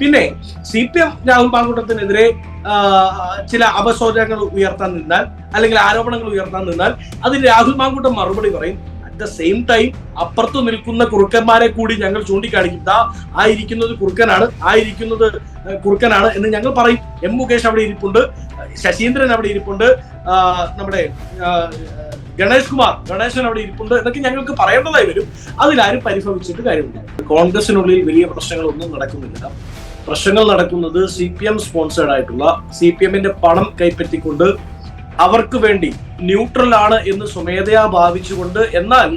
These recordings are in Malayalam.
പിന്നെ സി പി എം രാഹുൽ മാങ്കൂട്ടത്തിനെതിരെ ചില അപശോചനങ്ങൾ ഉയർത്താൻ നിന്നാൽ അല്ലെങ്കിൽ ആരോപണങ്ങൾ ഉയർത്താൻ നിന്നാൽ അത് രാഹുൽ മാങ്കൂട്ടം മറുപടി പറയും. അറ്റ് ദ സെയിം ടൈം അപ്പുറത്ത് നിൽക്കുന്ന കുറുക്കന്മാരെ കൂടി ഞങ്ങൾ ചൂണ്ടിക്കാണിക്കും. ദാ ആ കുറുക്കനാണ് ആ ഇരിക്കുന്നത് കുറുക്കനാണ് എന്ന് ഞങ്ങൾ പറയും. എം മുകേഷ് അവിടെ ഇരിപ്പുണ്ട് ശശീന്ദ്രൻ അവിടെ ഇരിപ്പുണ്ട് നമ്മുടെ ഗണേഷ് കുമാർ ഗണേശൻ അവിടെ ഇരിപ്പുണ്ട് എന്നൊക്കെ ഞങ്ങൾക്ക് പറയേണ്ടതായി വരും. അതിലാരും പരിഭവിച്ചിട്ട് കാര്യമില്ല. കോൺഗ്രസിനുള്ളിൽ വലിയ പ്രശ്നങ്ങളൊന്നും നടക്കുന്നില്ല. പ്രശ്നങ്ങൾ നടക്കുന്നത് സി പി എം സ്പോൺസേഡ് ആയിട്ടുള്ള സി പി എമ്മിന്റെ പണം കൈപ്പറ്റിക്കൊണ്ട് അവർക്ക് വേണ്ടി ന്യൂട്രൽ ആണ് എന്ന് സ്വമേധയാ ഭാവിച്ചുകൊണ്ട് എന്നാൽ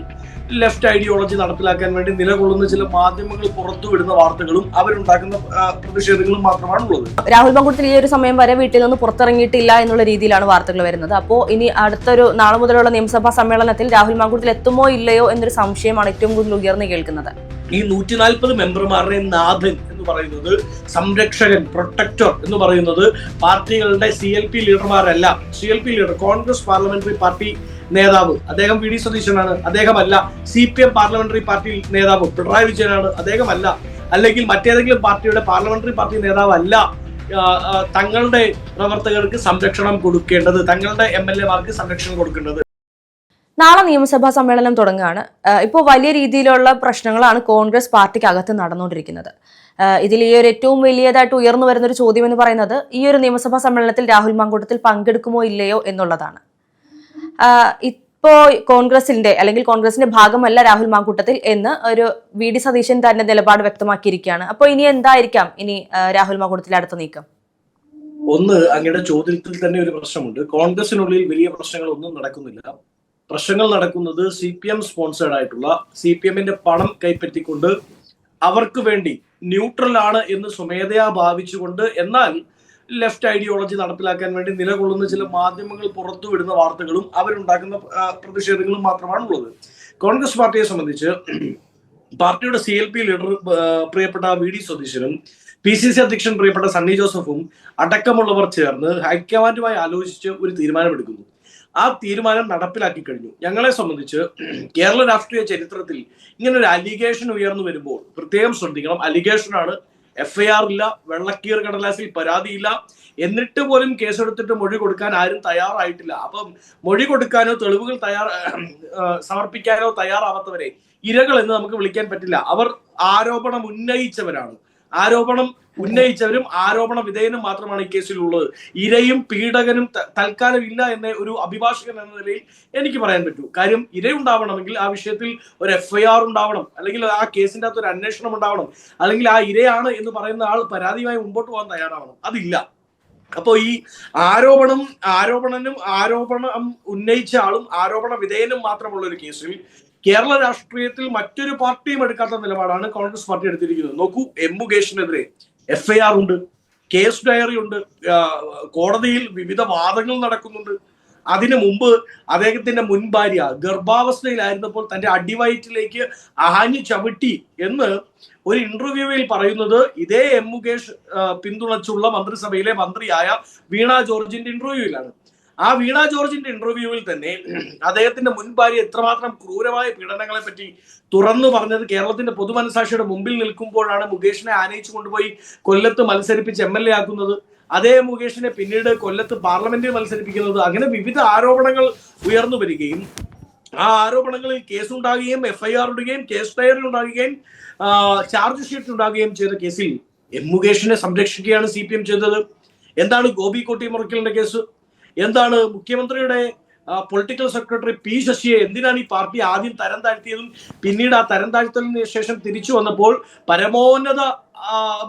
ലെഫ്റ്റ് ഐഡിയോളജി നടപ്പിലാക്കാൻ വേണ്ടി നിലകൊള്ളുന്ന ചില മാധ്യമങ്ങൾ പുറത്തുവിടുന്ന വാർത്തകളും അവരുണ്ടാക്കുന്ന പ്രതിഷേധങ്ങളും മാത്രമാണ് ഉള്ളത് രാഹുൽ പങ്കുളത്തിൽ ഈ ഒരു സമയം വരെ വീട്ടിൽ നിന്ന് പുറത്തിറങ്ങിയിട്ടില്ല എന്നുള്ള രീതിയിലാണ് വാർത്തകൾ വരുന്നത്. അപ്പോൾ ഇനി അടുത്തൊരു നാളെ മുതലുള്ള നിയമസഭാ സമ്മേളനത്തിൽ രാഹുൽ മാങ്കൂട്ടത്തിൽ എത്തുമോ ഇല്ലയോ എന്നൊരു സംശയമാണ് ഏറ്റവും കൂടുതൽ ഉയർന്നു കേൾക്കുന്നത്. ഈ നൂറ്റി നാൽപ്പത് മെമ്പർമാരുടെ നാഥൻ എന്ന് പറയുന്നത് സംരക്ഷകൻ പ്രൊട്ടക്ടർ എന്ന് പറയുന്നത് പാർട്ടികളുടെ C L P ലീഡർമാരല്ല. C L P leader Congress parliamentary party നേതാവ്. അദ്ദേഹം വി ഡി സതീശനാണ്. അദ്ദേഹമല്ല C P M parliamentary party നേതാവ്. പിണറായി വിജയനാണ്. അദ്ദേഹമല്ല. അല്ലെങ്കിൽ മറ്റേതെങ്കിലും പാർട്ടിയുടെ പാർലമെന്ററി പാർട്ടി നേതാവല്ല തങ്ങളുടെ പ്രവർത്തകർക്ക് സംരക്ഷണം കൊടുക്കേണ്ടത് തങ്ങളുടെ എം എൽ എമാർക്ക് സംരക്ഷണം കൊടുക്കേണ്ടത്. നാളെ നിയമസഭാ സമ്മേളനം തുടങ്ങുകയാണ്. ഇപ്പോൾ വലിയ രീതിയിലുള്ള പ്രശ്നങ്ങളാണ് കോൺഗ്രസ് പാർട്ടിക്ക് അകത്ത് നടന്നുകൊണ്ടിരിക്കുന്നത്. ഇതിൽ ഈ ഒരു ഏറ്റവും വലിയതായിട്ട് ഉയർന്നു വരുന്ന ഒരു ചോദ്യം എന്ന് പറയുന്നത് ഈ ഒരു നിയമസഭാ സമ്മേളനത്തിൽ രാഹുൽ മാങ്കൂട്ടത്തിൽ പങ്കെടുക്കുമോ ഇല്ലയോ എന്നുള്ളതാണ്. ഇപ്പോൾ ഇപ്പോ കോൺഗ്രസിന്റെ അല്ലെങ്കിൽ കോൺഗ്രസിന്റെ ഭാഗമല്ല രാഹുൽ മാങ്കൂട്ടത്തിൽ എന്ന് ഒരു വി ഡി സതീശൻ തന്നെ നിലപാട് വ്യക്തമാക്കിയിരിക്കുകയാണ്. അപ്പോൾ ഇനി എന്തായിരിക്കാം ഇനി രാഹുൽ മാങ്കൂട്ടത്തിൽ അടുത്ത നീക്കം? ഒന്ന് അങ്ങയുടെ ചോദ്യത്തിൽ തന്നെ ഒരു പ്രശ്നമുണ്ട്. കോൺഗ്രസിനുള്ളിൽ വലിയ പ്രശ്നങ്ങൾ ഒന്നും നടക്കുന്നില്ല. പ്രശ്നങ്ങൾ നടക്കുന്നത് സി പി എം സ്പോൺസേഡ് ആയിട്ടുള്ള സി പി എമ്മിന്റെ പണം കൈപ്പറ്റിക്കൊണ്ട് അവർക്ക് വേണ്ടി ന്യൂട്രൽ ആണ് എന്ന് സ്വമേധയാ ഭാവിച്ചുകൊണ്ട് എന്നാൽ ലെഫ്റ്റ് ഐഡിയോളജി നടപ്പിലാക്കാൻ വേണ്ടി നിലകൊള്ളുന്ന ചില മാധ്യമങ്ങൾ പുറത്തുവിടുന്ന വാർത്തകളും അവരുണ്ടാക്കുന്ന പ്രതിഷേധങ്ങളും മാത്രമാണുള്ളത്. കോൺഗ്രസ് പാർട്ടിയെ സംബന്ധിച്ച് പാർട്ടിയുടെ സി എൽ പി ലീഡർ പ്രിയപ്പെട്ട വി ഡി സതീശനും പി സി സി അധ്യക്ഷൻ പ്രിയപ്പെട്ട സണ്ണി ജോസഫും അടക്കമുള്ളവർ ചേർന്ന് ഹൈക്കമാൻഡുമായി ആലോചിച്ച് ഒരു തീരുമാനമെടുക്കുന്നു. ആ തീരുമാനം നടപ്പിലാക്കി കഴിഞ്ഞു. ഞങ്ങളെ സംബന്ധിച്ച് കേരള രാഷ്ട്രീയ ചരിത്രത്തിൽ ഇങ്ങനെ ഒരു അലിഗേഷൻ ഉയർന്നു വരുമ്പോൾ പ്രത്യേകം ശ്രദ്ധിക്കണം. അലിഗേഷൻ ആണ് എഫ് ഐ ആർ ഇല്ല വെള്ളക്കീർ കടലാസിൽ പരാതിയില്ല. എന്നിട്ട് പോലും കേസെടുത്തിട്ട് മൊഴി കൊടുക്കാൻ ആരും തയ്യാറായിട്ടില്ല. അപ്പം മൊഴി കൊടുക്കാനോ തെളിവുകൾ തയ്യാർ സമർപ്പിക്കാനോ തയ്യാറാവാത്തവരെ ഇരകൾ എന്ന് നമുക്ക് വിളിക്കാൻ പറ്റില്ല. അവർ ആരോപണം ഉന്നയിച്ചവരാണ്. ആരോപണം ഉന്നയിച്ചവരും ആരോപണ വിധേയനും മാത്രമാണ് ഈ കേസിലുള്ളത്. ഇരയും പീഡകനും തൽക്കാലം ഇല്ല എന്ന ഒരു അഭിഭാഷകൻ എന്ന നിലയിൽ എനിക്ക് പറയാൻ പറ്റൂ. കാര്യം ഇരയുണ്ടാവണമെങ്കിൽ ആ വിഷയത്തിൽ ഒരു എഫ്ഐആർ ഉണ്ടാവണം. അല്ലെങ്കിൽ ആ കേസിന്റെ അകത്ത് ഒരു അന്വേഷണം ഉണ്ടാവണം. അല്ലെങ്കിൽ ആ ഇരയാണ് എന്ന് പറയുന്ന ആൾ പരാതിയുമായി മുമ്പോട്ട് പോകാൻ തയ്യാറാവണം. അതില്ല. അപ്പോ ഈ ആരോപണം ആരോപണനും ആരോപണം ഉന്നയിച്ച ആളും ആരോപണ വിധേയനും മാത്രമുള്ള ഒരു കേസിൽ കേരള രാഷ്ട്രീയത്തിൽ മറ്റൊരു പാർട്ടിയും എടുക്കാത്ത നിലപാടാണ് കോൺഗ്രസ് പാർട്ടി എടുത്തിരിക്കുന്നത്. നോക്കൂ എം മുകേഷിനെതിരെ. എഫ് ഐ ആർ ഉണ്ട് കേസ് ഡയറി ഉണ്ട് കോടതിയിൽ വിവിധ വാദങ്ങൾ നടക്കുന്നുണ്ട്. അതിനു മുമ്പ് അദ്ദേഹത്തിന്റെ മുൻ ഭാര്യ ഗർഭാവസ്ഥയിലായിരുന്നപ്പോൾ തന്റെ അടിവയറ്റിലേക്ക് ആഞ്ഞു ചവിട്ടി എന്ന് ഒരു ഇന്റർവ്യൂവിൽ പറയുന്നത് ഇതേ എം മുകേഷ് പിന്തുണച്ചുള്ള മന്ത്രിസഭയിലെ മന്ത്രിയായ വീണ ജോർജിന്റെ ഇന്റർവ്യൂവിലാണ് ആ വീണ ജോർജിന്റെ ഇന്റർവ്യൂവിൽ തന്നെ അദ്ദേഹത്തിന്റെ മുൻ ഭാര്യ എത്രമാത്രം ക്രൂരമായ പീഡനങ്ങളെ പറ്റി തുറന്നു പറഞ്ഞത് കേരളത്തിന്റെ പൊതുമനസാക്ഷിയുടെ മുമ്പിൽ നിൽക്കുമ്പോഴാണ് മുകേഷിനെ ആനയിച്ചു കൊണ്ടുപോയി കൊല്ലത്ത് മത്സരിപ്പിച്ച് എം എൽ എ ആക്കുന്നത്. അതേ മുകേഷിനെ പിന്നീട് കൊല്ലത്ത് പാർലമെന്റിൽ മത്സരിപ്പിക്കുന്നത്. അങ്ങനെ വിവിധ ആരോപണങ്ങൾ ഉയർന്നു വരികയും ആ ആരോപണങ്ങളിൽ കേസുണ്ടാകുകയും എഫ്ഐആർ ആർ ഇടുകയും കേസ് ഡയറി ഉണ്ടാകുകയും ചാർജ് ഷീറ്റ് ഉണ്ടാകുകയും ചെയ്ത കേസിൽ എം മുകേഷിനെ സംരക്ഷിക്കുകയാണ് സി പി എം ചെയ്തത്. എന്താണ് ഗോപി കോട്ടി മുറയ്ക്കലിന്റെ കേസ് എന്താണ് മുഖ്യമന്ത്രിയുടെ പൊളിറ്റിക്കൽ സെക്രട്ടറി പി ശശിയെ എന്തിനാണ് ഈ പാർട്ടി ആദ്യം തരം താഴ്ത്തിയതും പിന്നീട് ആ തരം താഴ്ത്തലിന് ശേഷം തിരിച്ചു വന്നപ്പോൾ പരമോന്നത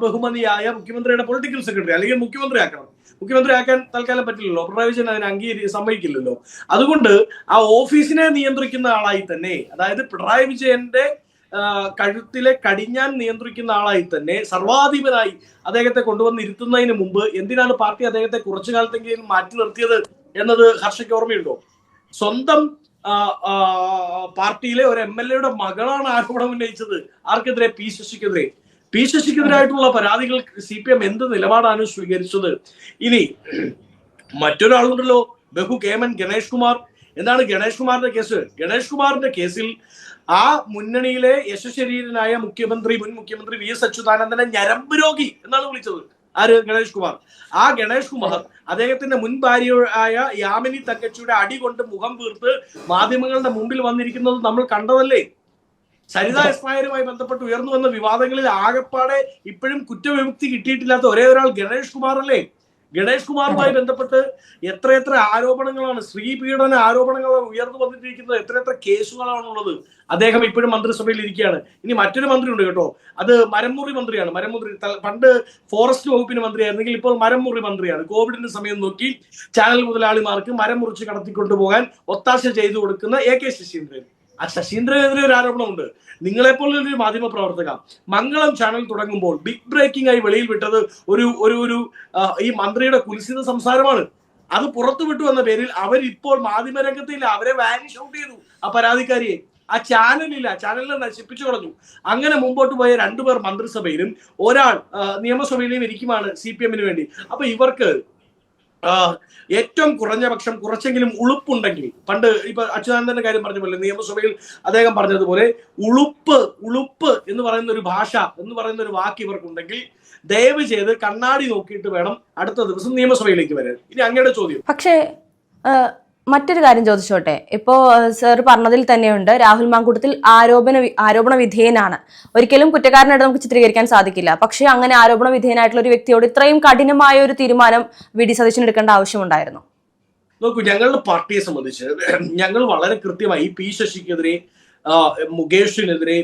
ബഹുമതിയായ മുഖ്യമന്ത്രിയുടെ പൊളിറ്റിക്കൽ സെക്രട്ടറി അല്ലെങ്കിൽ മുഖ്യമന്ത്രി ആക്കണം മുഖ്യമന്ത്രി ആക്കാൻ തൽക്കാലം പറ്റില്ലല്ലോ. പിണറായി വിജയൻ അതിന് അംഗീകരി സമ്മതിക്കില്ലല്ലോ. അതുകൊണ്ട് ആ ഓഫീസിനെ നിയന്ത്രിക്കുന്ന ആളായി തന്നെ അതായത് പിണറായി വിജയന്റെ കഴുത്തിലെ കടിഞ്ഞാൻ നിയന്ത്രിക്കുന്ന ആളായി തന്നെ സർവാധിപനായി അദ്ദേഹത്തെ കൊണ്ടുവന്ന് ഇരുത്തുന്നതിന് മുമ്പ് എന്തിനാണ് പാർട്ടി അദ്ദേഹത്തെ കുറച്ചു കാലത്തെങ്കിലും മാറ്റി നിർത്തിയത് എന്നത് ഹർഷയ്ക്ക് ഓർമ്മയുണ്ടോ? സ്വന്തം പാർട്ടിയിലെ ഒരു എം എൽ എയുടെ മകളാണ് ആരോപണം ഉന്നയിച്ചത്. ആർക്കെതിരെ പി ശശിക്കെതിരെ? പി ശശിക്കെതിരായിട്ടുള്ള പരാതികൾ സി പി എം എന്ത് നിലപാടാണ് സ്വീകരിച്ചത്? ഇനി മറ്റൊരാളുണ്ടല്ലോ ബഹു കേമൻ ഗണേഷ് കുമാർ. എന്താണ് ഗണേഷ് കുമാറിന്റെ കേസ്? ഗണേഷ് കുമാറിന്റെ കേസിൽ ആ മുന്നണിയിലെ യശശരീരനായ മുഖ്യമന്ത്രി മുൻ മുഖ്യമന്ത്രി വി എസ് അച്യുതാനന്ദനെ ഞരമ്പ് രോഗി എന്നാണ് വിളിച്ചത്. ആര്? ഗണേഷ് കുമാർ. ആ ഗണേഷ് കുമാർ അദ്ദേഹത്തിന്റെ മുൻ ഭാര്യയായ യാമിനി തങ്കച്ചിയുടെ അടി കൊണ്ട് മുഖം വീർത്ത് മാധ്യമങ്ങളുടെ മുമ്പിൽ വന്നിരിക്കുന്നത് നമ്മൾ കണ്ടതല്ലേ? സരിത എസ്നായരുമായി ബന്ധപ്പെട്ട് ഉയർന്നു വന്ന വിവാദങ്ങളിൽ ആകെപ്പാടെ ഇപ്പോഴും കുറ്റവിമുക്തി കിട്ടിയിട്ടില്ലാത്ത ഒരേ ഒരാൾ ഗണേഷ് കുമാർ അല്ലേ ഗണേഷ് കുമാറുമായി ബന്ധപ്പെട്ട് എത്രയെത്ര ആരോപണങ്ങളാണ് സ്ത്രീപീഡന ആരോപണങ്ങൾ ഉയർന്നു വന്നിട്ടിരിക്കുന്നത് എത്രയെത്ര കേസുകളാണുള്ളത്. അദ്ദേഹം ഇപ്പോഴും മന്ത്രിസഭയിൽ ഇരിക്കുകയാണ്. ഇനി മറ്റൊരു മന്ത്രി ഉണ്ട് കേട്ടോ. അത് മരംമുറി മന്ത്രിയാണ്. മരംമുറി പണ്ട് ഫോറസ്റ്റ് വകുപ്പിന് മന്ത്രിയായിരുന്നെങ്കിൽ ഇപ്പോൾ മരംമുറി മന്ത്രിയാണ്. കോവിഡിന്റെ സമയം നോക്കി ചാനൽ മുതലാളിമാർക്ക് മരം മുറിച്ച് കടത്തിക്കൊണ്ടുപോകാൻ ഒത്താശ ചെയ്തു കൊടുക്കുന്ന എ കെ ശശീന്ദ്രൻ. ആ ശശീന്ദ്രനെതിരെ ഒരു ആരോപണമുണ്ട് നിങ്ങളെപ്പോലെ ഒരു മാധ്യമ പ്രവർത്തക മംഗളം ചാനൽ തുടങ്ങുമ്പോൾ ബിഗ് ബ്രേക്കിംഗ് ആയി വെളിയിൽ വിട്ടത് ഒരു ഒരു ഒരു ഈ മന്ത്രിയുടെ കുൽസിത സംസാരമാണ്. അത് പുറത്തു വിട്ടു എന്ന പേരിൽ അവരിപ്പോൾ മാധ്യമരംഗത്തിൽ അവരെ വാനിഷ് ഔട്ട് ചെയ്തു ആ പരാതിക്കാരിയെ. ആ ചാനലില്ല ചാനലിനെ നശിപ്പിച്ചു കളഞ്ഞു. അങ്ങനെ മുമ്പോട്ട് പോയ രണ്ടുപേർ മന്ത്രിസഭയിലും ഒരാൾ നിയമസഭയിലും ഇരിക്കുമാണ് സി പി എമ്മിന് വേണ്ടി. അപ്പൊ ഇവർക്ക് ഏറ്റവും കുറഞ്ഞ പക്ഷം കുറച്ചെങ്കിലും ഉളുപ്പുണ്ടെങ്കിൽ പണ്ട് ഇപ്പൊ അച്യുതാനന്ദന്റെ കാര്യം പറഞ്ഞ പോലെ നിയമസഭയിൽ അദ്ദേഹം പറഞ്ഞതുപോലെ ഉളുപ്പ് ഉളുപ്പ് എന്ന് പറയുന്ന ഒരു ഭാഷ എന്ന് പറയുന്ന ഒരു വാക്ക് ഇവർക്കുണ്ടെങ്കിൽ ദയവ് ചെയ്ത് കണ്ണാടി നോക്കിയിട്ട് വേണം അടുത്ത ദിവസം നിയമസഭയിലേക്ക് വരാൻ. ഇനി അങ്ങയുടെ ചോദ്യം. പക്ഷേ മറ്റൊരു കാര്യം ചോദിച്ചോട്ടെ? ഇപ്പോ സർ പറഞ്ഞതിൽ തന്നെയുണ്ട്. രാഹുൽ മാങ്കൂട്ടത്തിൽ ആരോപണ ആരോപണ വിധേയനാണ്. ഒരിക്കലും കുറ്റക്കാരനായിട്ട് നമുക്ക് ചിത്രീകരിക്കാൻ സാധിക്കില്ല. പക്ഷേ അങ്ങനെ ആരോപണ വിധേയനായിട്ടുള്ള ഒരു വ്യക്തിയോട് ഇത്രയും കഠിനമായ ഒരു തീരുമാനം വി ഡി സതീശൻ എടുക്കേണ്ട ആവശ്യമുണ്ടായിരുന്നു. നോക്കൂ ഞങ്ങളുടെ പാർട്ടിയെ സംബന്ധിച്ച് ഞങ്ങൾ വളരെ കൃത്യമായി പി ശശിക്കെതിരെ മുകേഷിനെതിരെ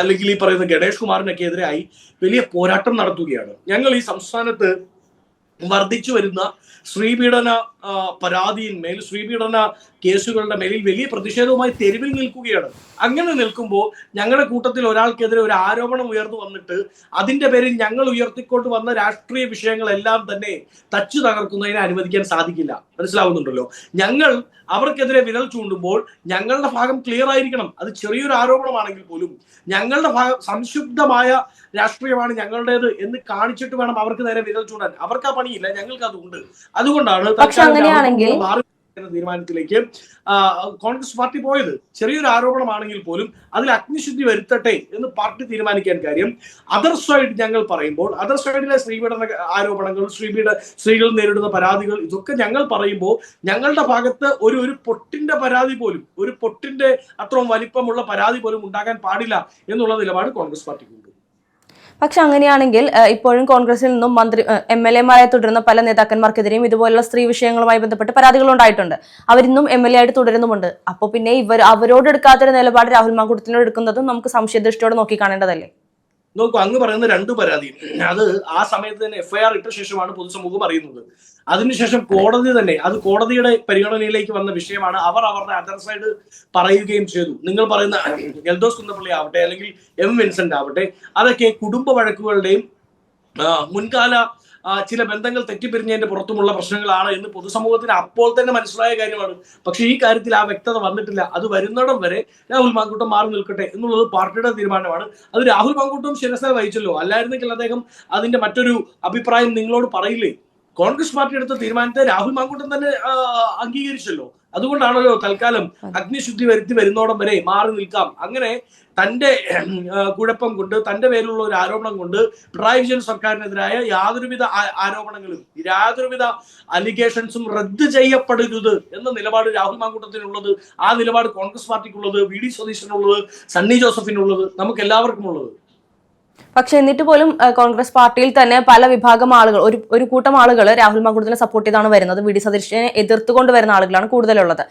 അല്ലെങ്കിൽ ഈ പറയുന്ന ഗണേഷ് കുമാറിനൊക്കെ എതിരായി വലിയ പോരാട്ടം നടത്തുകയാണ്. ഞങ്ങൾ ഈ സംസ്ഥാനത്ത് വർദ്ധിച്ചു വരുന്ന ശ്രീപീഡന ആ, പരാതിയിന്മേൽ ശ്രീപീഡന കേസുകളുടെ മേലിൽ വലിയ പ്രതിഷേധവുമായി തെരുവിൽ നിൽക്കുകയാണ്. അങ്ങനെ നിൽക്കുമ്പോൾ ഞങ്ങളുടെ കൂട്ടത്തിൽ ഒരാൾക്കെതിരെ ഒരു ആരോപണം ഉയർന്നു വന്നിട്ട് അതിന്റെ പേരിൽ ഞങ്ങൾ ഉയർത്തിക്കൊണ്ട് വന്ന രാഷ്ട്രീയ വിഷയങ്ങളെല്ലാം തന്നെ തച്ചു തകർക്കുന്നതിനെ അനുവദിക്കാൻ സാധിക്കില്ല. മനസ്സിലാവുന്നുണ്ടല്ലോ? ഞങ്ങൾ അവർക്കെതിരെ വിരൽ ചൂണ്ടുമ്പോൾ ഞങ്ങളുടെ ഭാഗം ക്ലിയർ ആയിരിക്കണം. അത് ചെറിയൊരു ആരോപണമാണെങ്കിൽ പോലും ഞങ്ങളുടെ ഭാഗം സംശുദ്ധമായ രാഷ്ട്രീയമാണ് ഞങ്ങളുടേത് എന്ന് കാണിച്ചിട്ട് വേണം അവർക്ക് നേരെ വിരൽ ചൂണ്ടാൻ. അവർക്ക് ആ പണിയില്ല ഞങ്ങൾക്ക് അതുണ്ട്. അതുകൊണ്ടാണ് മാറി തീരുമാനത്തിലേക്ക് കോൺഗ്രസ് പാർട്ടി പോയത്. ചെറിയൊരു ആരോപണമാണെങ്കിൽ പോലും അതിൽ അഗ്നിശുദ്ധി വരുത്തട്ടെ എന്ന് പാർട്ടി തീരുമാനിക്കാൻ കാര്യം. അതർ സൈഡ് ഞങ്ങൾ പറയുമ്പോൾ അതർ സൈഡിലെ സ്ത്രീപീഡന ആരോപണങ്ങൾ സ്ത്രീപീഡ സ്ത്രീകൾ നേരിടുന്ന പരാതികൾ ഇതൊക്കെ ഞങ്ങൾ പറയുമ്പോൾ ഞങ്ങളുടെ ഭാഗത്ത് ഒരു ഒരു പൊട്ടിന്റെ പരാതി പോലും ഒരു പൊട്ടിന്റെ അത്രയും വലിപ്പമുള്ള പരാതി പോലും ഉണ്ടാകാൻ പാടില്ല എന്നുള്ള നിലപാട് കോൺഗ്രസ് പാർട്ടിക്കുണ്ട്. പക്ഷെ അങ്ങനെയാണെങ്കിൽ ഇപ്പോഴും കോൺഗ്രസിൽ നിന്നും മന്ത്രി എം എൽ എമാരായി തുടരുന്ന പല നേതാക്കന്മാർക്കെതിരെയും ഇതുപോലുള്ള സ്ത്രീ വിഷയങ്ങളുമായി ബന്ധപ്പെട്ട് പരാതികൾ ഉണ്ടായിട്ടുണ്ട്. അവരിന്നും എം എൽ എ ആയിട്ട് തുടരുന്നുമുണ്ട്. അപ്പോൾ പിന്നെ ഇവർ അവരോട് എടുക്കാത്തൊരു നിലപാട് രാഹുൽ മാങ്കൂട്ടത്തിനോട് എടുക്കുന്നതും നമുക്ക് സംശയദൃഷ്ടിയോടെ നോക്കി കാണേണ്ടതല്ലേ നോക്കൂ അങ്ങ് പറയുന്ന രണ്ട് പരാതി അത് ആ സമയത്ത് തന്നെ എഫ്ഐആർ ഇട്ട ശേഷമാണ് പൊതുസമൂഹം അറിയുന്നത്. അതിനുശേഷം കോടതി തന്നെ അത് കോടതിയുടെ പരിഗണനയിലേക്ക് വന്ന വിഷയമാണ് അവർ അവരുടെ അതർ സൈഡ് പറയുകയും ചെയ്തു. നിങ്ങൾ പറയുന്ന എൽദോസ് കുന്നപ്പള്ളി ആവട്ടെ അല്ലെങ്കിൽ എം വിൻസെന്റ് ആവട്ടെ അതൊക്കെ കുടുംബ വഴക്കുകളുടെയും മുൻകാല ചില ബന്ധങ്ങൾ തെറ്റിപ്പിരിഞ്ഞതിന്റെ പുറത്തുമുള്ള പ്രശ്നങ്ങളാണ് എന്ന് പൊതുസമൂഹത്തിന് അപ്പോൾ തന്നെ മനസ്സിലായ കാര്യമാണ്. പക്ഷേ ഈ കാര്യത്തിൽ ആ വ്യക്തത വന്നിട്ടില്ല. അത് വരുന്നിടം വരെ രാഹുൽ മാങ്കൂട്ടം മാറി നിൽക്കട്ടെ എന്നുള്ളത് പാർട്ടിയുടെ തീരുമാനമാണ്. അത് രാഹുൽ മാങ്കൂട്ടം ശിരസ വഹിച്ചല്ലോ. അല്ലായിരുന്നെങ്കിൽ അദ്ദേഹം അതിന്റെ മറ്റൊരു അഭിപ്രായം നിങ്ങളോട് പറയില്ലേ? കോൺഗ്രസ് പാർട്ടി എടുത്ത തീരുമാനത്തെ രാഹുൽ മാങ്കൂട്ടം തന്നെ അംഗീകരിച്ചല്ലോ. അതുകൊണ്ടാണല്ലോ തൽക്കാലം അഗ്നിശുദ്ധി വരുത്തി വരുന്നോടം വരെ മാറി നിൽക്കാം. അങ്ങനെ തന്റെ കുഴപ്പം കൊണ്ട് തന്റെ പേരിലുള്ള ഒരു ആരോപണം കൊണ്ട് പിണറായി വിജയൻ സർക്കാരിനെതിരായ യാതൊരുവിധ ആരോപണങ്ങളും യാതൊരുവിധ അലിഗേഷൻസും റദ്ദ് ചെയ്യപ്പെടരുത് എന്ന നിലപാട് രാഹുൽ മാങ്കൂട്ടത്തിനുള്ളത് ആ നിലപാട് കോൺഗ്രസ് പാർട്ടിക്കുള്ളത് വി ഡി സതീശനുള്ളത് സണ്ണി ജോസഫിനുള്ളത് നമുക്ക് എല്ലാവർക്കും ഉള്ളത് പക്ഷെ എന്നിട്ട് പോലും കോൺഗ്രസ് പാർട്ടിയിൽ തന്നെ പല വിഭാഗം ആളുകൾ ഒരു ഒരു കൂട്ടം ആളുകൾ രാഹുൽ മാങ്കൂട്ടത്തിനെ സപ്പോർട്ട് ചെയ്താണ് വരുന്നത്. വി ഡി സതീശനെ എതിർത്തുകൊണ്ട് വരുന്ന ആളുകളാണ് കൂടുതലുള്ളത്.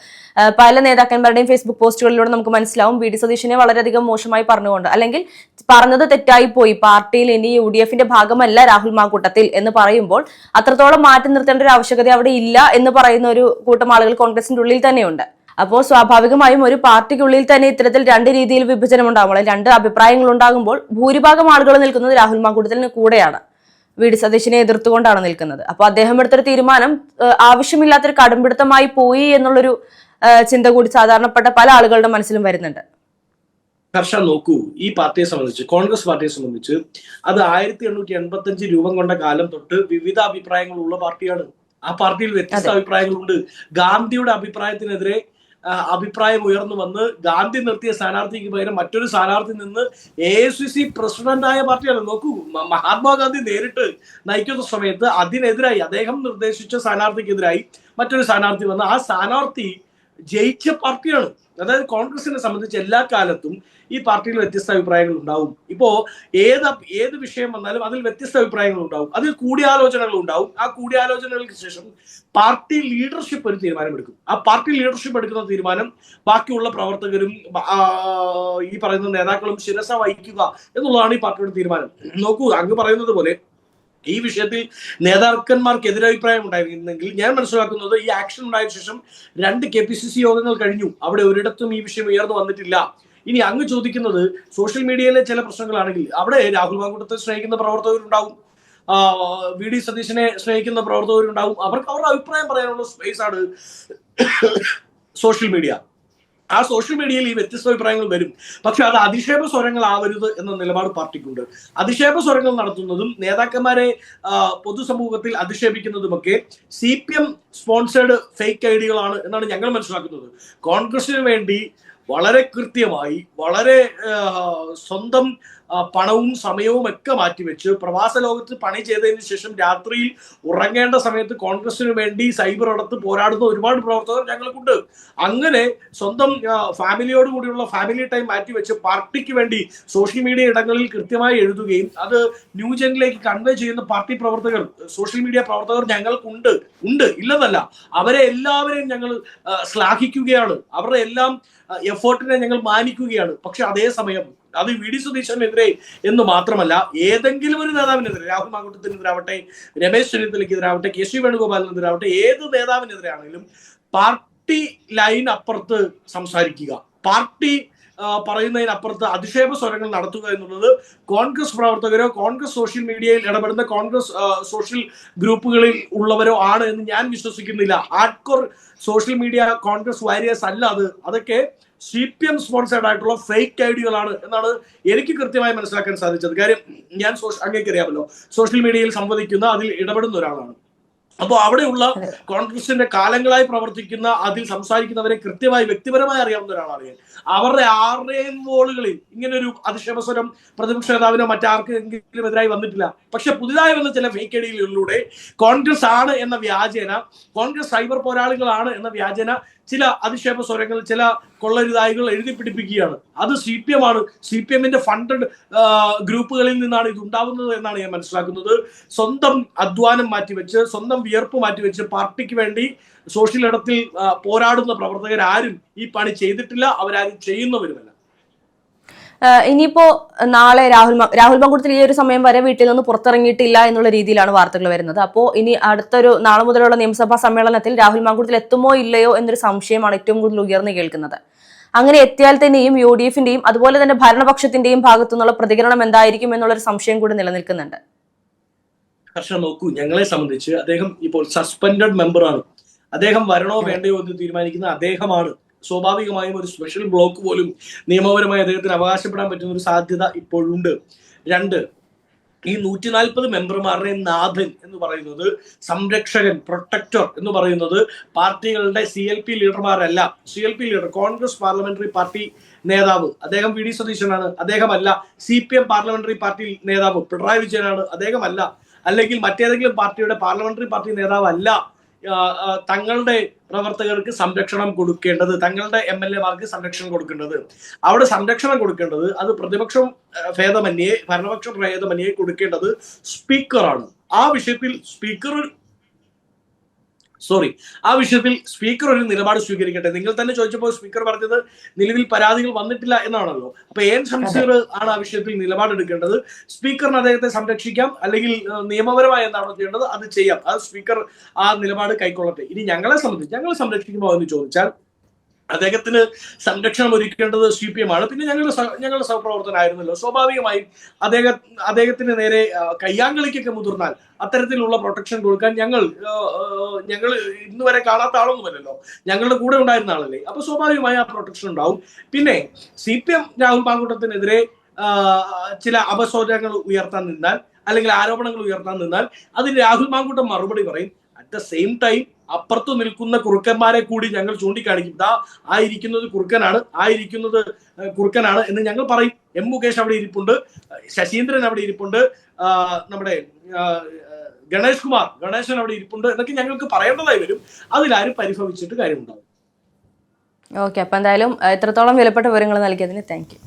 പല നേതാക്കന്മാരുടെയും ഫേസ്ബുക്ക് പോസ്റ്റുകളിലൂടെ നമുക്ക് മനസ്സിലാവും വി ഡി സതീശനെ വളരെയധികം മോശമായി പറഞ്ഞുകൊണ്ട്. അല്ലെങ്കിൽ പറഞ്ഞത് തെറ്റായി പോയി. പാർട്ടിയിൽ ഇനി യു ഡി എഫിന്റെ ഭാഗമല്ല രാഹുൽ മാങ്കൂട്ടത്തിൽ എന്ന് പറയുമ്പോൾ അത്രത്തോളം മാറ്റി നിർത്തേണ്ട ഒരു ആവശ്യകത അവിടെ ഇല്ല എന്ന് പറയുന്ന ഒരു കൂട്ടം ആളുകൾ കോൺഗ്രസിന്റെ ഉള്ളിൽ തന്നെയുണ്ട്. അപ്പോൾ സ്വാഭാവികമായും ഒരു പാർട്ടിക്കുള്ളിൽ തന്നെ ഇത്തരത്തിൽ രണ്ട് രീതിയിൽ വിഭജനം ഉണ്ടാകുമ്പോൾ രണ്ട് അഭിപ്രായങ്ങൾ ഉണ്ടാകുമ്പോൾ ഭൂരിഭാഗം ആളുകൾ നിൽക്കുന്നത് രാഹുൽ മാങ്കൂട്ടത്തിന് കൂടെയാണ്. വി ഡി സതീശിനെ എതിർത്തുകൊണ്ടാണ് നിൽക്കുന്നത്. അപ്പോൾ അദ്ദേഹം എടുത്തൊരു തീരുമാനം ആവശ്യമില്ലാത്തൊരു കടുംപിടുത്തമായി പോയി എന്നുള്ളൊരു ചിന്ത കൂടി സാധാരണപ്പെട്ട പല ആളുകളുടെ മനസ്സിലും വരുന്നുണ്ട്. ഹർഷ നോക്കൂ. ഈ പാർട്ടിയെ സംബന്ധിച്ച് കോൺഗ്രസ് പാർട്ടിയെ സംബന്ധിച്ച് അത് ആയിരത്തി എണ്ണൂറ്റി എൺപത്തി അഞ്ച് രൂപം കൊണ്ട കാലം തൊട്ട് വിവിധ അഭിപ്രായങ്ങളുള്ള പാർട്ടിയാണ്. ആ പാർട്ടിയിൽ വ്യത്യസ്ത അഭിപ്രായങ്ങളുണ്ട്. ഗാന്ധിയുടെ അഭിപ്രായത്തിനെതിരെ അഭിപ്രായം ഉയർന്നു വന്ന് ഗാന്ധി നിർത്തിയ സ്ഥാനാർത്ഥിക്ക് പകരം മറ്റൊരു സ്ഥാനാർത്ഥി നിന്ന് എ സി സി പ്രസിഡന്റായ പാർട്ടിയാണ്. നോക്കൂ മഹാത്മാഗാന്ധി നേരിട്ട് നയിക്കുന്ന സമയത്ത് അതിനെതിരായി അദ്ദേഹം നിർദ്ദേശിച്ച സ്ഥാനാർത്ഥിക്കെതിരായി മറ്റൊരു സ്ഥാനാർത്ഥി വന്ന് ആ സ്ഥാനാർത്ഥി ജയിച്ച പാർട്ടിയാണ് അതായത് കോൺഗ്രസിനെ സംബന്ധിച്ച് എല്ലാ കാലത്തും ഈ പാർട്ടിയിൽ വ്യത്യസ്ത അഭിപ്രായങ്ങൾ ഉണ്ടാവും. ഇപ്പോ ഏത് ഏത് വിഷയം വന്നാലും അതിൽ വ്യത്യസ്ത അഭിപ്രായങ്ങൾ ഉണ്ടാവും. അതിൽ കൂടിയാലോചനകൾ ഉണ്ടാവും. ആ കൂടിയാലോചനകൾക്ക് ശേഷം പാർട്ടി ലീഡർഷിപ്പ് ഒരു തീരുമാനമെടുക്കും. ആ പാർട്ടി ലീഡർഷിപ്പ് എടുക്കുന്ന തീരുമാനം ബാക്കിയുള്ള പ്രവർത്തകരും ഈ പറയുന്ന നേതാക്കളും ശിരസ വഹിക്കുക എന്നുള്ളതാണ് ഈ പാർട്ടിയുടെ തീരുമാനം. നോക്കൂ അങ്ങ് പറയുന്നത് പോലെ ഈ വിഷയത്തിൽ നേതാക്കന്മാർക്ക് എതിരഭിപ്രായം ഉണ്ടായിരുന്നെങ്കിൽ ഞാൻ മനസ്സിലാക്കുന്നത് ഈ ആക്ഷൻ ഉണ്ടായ ശേഷം രണ്ട് കെ പി സി സി യോഗങ്ങൾ കഴിഞ്ഞു. അവിടെ ഒരിടത്തും ഈ വിഷയം ഉയർന്നു വന്നിട്ടില്ല. ഇനി അങ്ങ് ചോദിക്കുന്നത് സോഷ്യൽ മീഡിയയിലെ ചില പ്രശ്നങ്ങളാണെങ്കിൽ അവിടെ രാഹുൽ മാങ്കൂട്ടത്തെ സ്നേഹിക്കുന്ന പ്രവർത്തകരുണ്ടാവും. വി ഡി സതീശനെ സ്നേഹിക്കുന്ന പ്രവർത്തകരുണ്ടാവും. അവർക്ക് അവരുടെ അഭിപ്രായം പറയാനുള്ള സ്പേസ് ആണ് സോഷ്യൽ മീഡിയ ആ സോഷ്യൽ മീഡിയയിൽ ഈ വ്യത്യസ്ത അഭിപ്രായങ്ങൾ വരും. പക്ഷെ അത് അധിക്ഷേപ സ്വരങ്ങളാവരുത് എന്ന നിലപാട് പാർട്ടിക്കുണ്ട്. അധിക്ഷേപ സ്വരങ്ങൾ നടത്തുന്നതും നേതാക്കന്മാരെ പൊതുസമൂഹത്തിൽ അധിക്ഷേപിക്കുന്നതുമൊക്കെ C P M sponsored fake ഐഡികളാണ് എന്നാണ് ഞങ്ങൾ മനസ്സിലാക്കുന്നത്. കോൺഗ്രസിന് വേണ്ടി വളരെ കൃത്യമായി വളരെ സ്വന്തം പണവും സമയവും ഒക്കെ മാറ്റിവെച്ച്. പ്രവാസ ലോകത്ത് പണി ചെയ്തതിന് ശേഷം രാത്രിയിൽ ഉറങ്ങേണ്ട സമയത്ത് കോൺഗ്രസിന് വേണ്ടി സൈബർ അടുത്ത് പോരാടുന്ന ഒരുപാട് പ്രവർത്തകർ ഞങ്ങൾക്കുണ്ട്. അങ്ങനെ സ്വന്തം ഫാമിലിയോട് കൂടിയുള്ള ഫാമിലി ടൈം മാറ്റിവെച്ച് പാർട്ടിക്ക് വേണ്ടി സോഷ്യൽ മീഡിയ ഇടങ്ങളിൽ കൃത്യമായി എഴുതുകയും അത് ന്യൂജനിലേക്ക് കൺവേ ചെയ്യുന്ന പാർട്ടി പ്രവർത്തകർ സോഷ്യൽ മീഡിയ പ്രവർത്തകർ ഞങ്ങൾക്കുണ്ട്. ഉണ്ട്. ഇല്ലെന്നല്ല. അവരെ എല്ലാവരെയും ഞങ്ങൾ ശ്ലാഘിക്കുകയാണ്. അവരുടെ എല്ലാം എഫേർട്ടിനെ ഞങ്ങൾ മാനിക്കുകയാണ്. പക്ഷെ അതേസമയം അത് വി ഡി സുധീഷനെതിരെ എന്ന് മാത്രമല്ല ഏതെങ്കിലും ഒരു നേതാവിനെതിരെ രാഹുൽ മാങ്കുട്ടത്തിനെതിരാവട്ടെ രമേശ് ചെന്നിത്തലയ്ക്കെതിരാവട്ടെ കെ സി വേണുഗോപാലിനെതിരാവട്ടെ ഏത് നേതാവിനെതിരെയാണെങ്കിലും പാർട്ടി ലൈൻ അപ്പുറത്ത് സംസാരിക്കുക. പാർട്ടി പറയുന്നതിനപ്പുറത്ത് അധിക്ഷേപ സ്വരങ്ങൾ നടത്തുക എന്നുള്ളത് കോൺഗ്രസ് പ്രവർത്തകരോ കോൺഗ്രസ് സോഷ്യൽ മീഡിയയിൽ ഇടപെടുന്ന കോൺഗ്രസ് സോഷ്യൽ ഗ്രൂപ്പുകളിൽ ഉള്ളവരോ ആണ് എന്ന് ഞാൻ വിശ്വസിക്കുന്നില്ല. Hardcore social media Congress warriors അല്ല അത്. അതൊക്കെ സി പി എം സ്പോൺസേഡ് ആയിട്ടുള്ള ഫേക്ക് ഐഡിയകളാണ് എന്നാണ് എനിക്ക് കൃത്യമായി മനസ്സിലാക്കാൻ സാധിച്ചത്. കാര്യം ഞാൻ സോഷ്യ അങ്ങേക്ക് അറിയാമല്ലോ സോഷ്യൽ മീഡിയയിൽ സംവദിക്കുന്ന അതിൽ ഇടപെടുന്ന ഒരാളാണ്. അപ്പോൾ അവിടെയുള്ള കോൺഗ്രസിന്റെ കാലങ്ങളായി പ്രവർത്തിക്കുന്ന അതിൽ സംസാരിക്കുന്നവരെ കൃത്യമായി വ്യക്തിപരമായി അറിയാവുന്ന ഒരാളാണ് ഞാൻ. അവരുടെ ആരുടെയും വോളുകളിൽ ഇങ്ങനെ ഒരു അധിക്ഷേപസ്വരം പ്രതിപക്ഷ നേതാവിനോ മറ്റാർക്കെങ്കിലും എതിരായി വന്നിട്ടില്ല. പക്ഷെ പുതിയതായി വന്ന ചില ഫേക്ക് ഐഡിയകളിലൂടെ കോൺഗ്രസ് ആണ് എന്ന വ്യാജേന കോൺഗ്രസ് സൈബർ പോരാളികളാണ് എന്ന വ്യാജേന ചില അധിക്ഷേപ സ്വരങ്ങൾ ചില കൊള്ളരുതായികൾ എഴുതി പിടിപ്പിക്കുകയാണ്. അത് സി പി എം ആണ്. സി പി എമ്മിന്റെ ഫണ്ടഡ് ഗ്രൂപ്പുകളിൽ നിന്നാണ് ഇത് ഉണ്ടാവുന്നത് എന്നാണ് ഞാൻ മനസ്സിലാക്കുന്നത്. സ്വന്തം അധ്വാനം മാറ്റിവെച്ച് സ്വന്തം വിയർപ്പ് മാറ്റിവെച്ച് പാർട്ടിക്ക് വേണ്ടി സോഷ്യൽ ഇടത്തിൽ പോരാടുന്ന പ്രവർത്തകരാരും ഈ പണി ചെയ്തിട്ടില്ല. അവരാരും ചെയ്യുന്നവരുമല്ല. ഇനിയിപ്പോ നാളെ രാഹുൽ രാഹുൽ മങ്കുടത്തിൽ ഈ ഒരു സമയം വരെ വീട്ടിൽ നിന്ന് പുറത്തിറങ്ങിയിട്ടില്ല എന്നുള്ള രീതിയിലാണ് വാർത്തകൾ വരുന്നത്. അപ്പോൾ ഇനി അടുത്തൊരു നാളെ മുതലുള്ള നിയമസഭാ സമ്മേളനത്തിൽ രാഹുൽ മങ്കുടത്തിൽ എത്തുമോ ഇല്ലയോ എന്നൊരു സംശയമാണ് ഏറ്റവും കൂടുതൽ ഉയർന്നു കേൾക്കുന്നത്. അങ്ങനെ എത്തിയാൽ തന്നെയും യു ഡി എഫിന്റെയും അതുപോലെ തന്നെ ഭരണപക്ഷത്തിന്റെയും ഭാഗത്തു നിന്നുള്ള പ്രതികരണം എന്തായിരിക്കും എന്നുള്ളൊരു സംശയം കൂടി നിലനിൽക്കുന്നുണ്ട്. പക്ഷെ നോക്കൂ ഞങ്ങളെ സംബന്ധിച്ച് അദ്ദേഹം ഇപ്പോൾ സസ്പെൻഡഡ് മെമ്പറാണ് അദ്ദേഹം വരണോ വേണ്ടയോ എന്ന് തീരുമാനിക്കുന്ന അദ്ദേഹമാണ് സ്വാഭാവികമായും ഒരു സ്പെഷ്യൽ ബ്ലോക്ക് പോലും നിയമപരമായി അദ്ദേഹത്തിന് അവകാശപ്പെടാൻ പറ്റുന്ന ഒരു സാധ്യത ഇപ്പോഴുണ്ട്. രണ്ട് ഈ നൂറ്റി നാൽപ്പത് മെമ്പർമാരുടെ നാഥൻ എന്ന് പറയുന്നത് സംരക്ഷകൻ പ്രൊട്ടക്ടർ എന്ന് പറയുന്നത് പാർട്ടികളുടെ C L P ലീഡർമാരല്ല. C L P leader Congress parliamentary party നേതാവ്. അദ്ദേഹം വി ഡി സതീശനാണ്. അദ്ദേഹമല്ല C P M parliamentary party നേതാവ് പിണറായി വിജയനാണ്. അദ്ദേഹമല്ല അല്ലെങ്കിൽ മറ്റേതെങ്കിലും പാർട്ടിയുടെ പാർലമെന്ററി പാർട്ടി നേതാവ് അല്ല ആ, ആ, തങ്ങളുടെ പ്രവർത്തകർക്ക് സംരക്ഷണം കൊടുക്കേണ്ടത് തങ്ങളുടെ എം എൽ എമാർക്ക് സംരക്ഷണം കൊടുക്കേണ്ടത്. അവിടെ സംരക്ഷണം കൊടുക്കേണ്ടത് അത് പ്രതിപക്ഷം ഭേദമന്യേ ഭരണപക്ഷം ഭേദമന്യേ കൊടുക്കേണ്ടത് സ്പീക്കറാണ്. ആ വിഷയത്തിൽ സ്പീക്കർ സോറി ആ വിഷയത്തിൽ സ്പീക്കർ ഒരു നിലപാട് സ്വീകരിക്കട്ടെ. നിങ്ങൾ തന്നെ ചോദിച്ചപ്പോൾ സ്പീക്കർ പറഞ്ഞത് നിലവിൽ പരാതികൾ വന്നിട്ടില്ല എന്നാണല്ലോ. അപ്പൊ എൻ ഷംസീർ ആണ് ആ വിഷയത്തിൽ നിലപാടെടുക്കേണ്ടത്? സ്പീക്കറിന് അദ്ദേഹത്തെ സംരക്ഷിക്കാം അല്ലെങ്കിൽ നിയമപരമായി എന്താണോ ചെയ്യേണ്ടത് അത് ചെയ്യാം. അത് സ്പീക്കർ ആ നിലപാട് കൈക്കൊള്ളട്ടെ. ഇനി ഞങ്ങളെ സംബന്ധിച്ച് ഞങ്ങളെ സംരക്ഷിക്കുമോ എന്ന് ചോദിച്ചാൽ അദ്ദേഹത്തിന് സംരക്ഷണം ഒരുക്കേണ്ടത് സി പി എം ആണ് പിന്നെ ഞങ്ങളുടെ ഞങ്ങളുടെ സഹപ്രവർത്തനായിരുന്നല്ലോ സ്വാഭാവികമായും അദ്ദേഹം അദ്ദേഹത്തിന് നേരെ കയ്യാങ്കളിക്കൊക്കെ മുതിർന്നാൽ അത്തരത്തിലുള്ള പ്രൊട്ടക്ഷൻ കൊടുക്കാൻ ഞങ്ങൾ ഞങ്ങൾ ഇന്ന് വരെ കാണാത്ത ആളൊന്നുമല്ലല്ലോ. ഞങ്ങളുടെ കൂടെ ഉണ്ടായിരുന്ന ആളല്ലേ. അപ്പൊ സ്വാഭാവികമായി ആ പ്രൊട്ടക്ഷൻ ഉണ്ടാവും. പിന്നെ സി പി എം രാഹുൽ മാങ്കൂട്ടത്തിനെതിരെ ചില അപസോചനങ്ങൾ ഉയർത്താൻ നിന്നാൽ അല്ലെങ്കിൽ ആരോപണങ്ങൾ ഉയർത്താൻ നിന്നാൽ അതിന് രാഹുൽ മാങ്കൂട്ടം മറുപടി പറയും. ദ സെയിം ടൈം അപ്പുറത്ത് നിൽക്കുന്ന കുറുക്കന്മാരെ കൂടി ഞങ്ങൾ ചൂണ്ടിക്കാണിക്കും. ദാ ആ ഇരിക്കുന്നത് കുറുക്കനാണ് ആ ഇരിക്കുന്നത് ഏഹ്, കുറുക്കനാണ് എന്ന് ഞങ്ങൾ പറയും. എം മുകേഷ് അവിടെ ഇരിപ്പുണ്ട് ശശീന്ദ്രൻ അവിടെ ഇരിപ്പുണ്ട് നമ്മുടെ ഗണേഷ് കുമാർ ഗണേശൻ അവിടെ ഇരിപ്പുണ്ട് എന്നൊക്കെ ഞങ്ങൾക്ക് പറയേണ്ടതായി വരും. അതിലാരും പരിഭവിച്ചിട്ട് കാര്യമുണ്ടാവും ഓക്കെ അപ്പൊ എന്തായാലും എത്രത്തോളം വിലപ്പെട്ട വിവരങ്ങൾ നൽകിയതിന് താങ്ക് യു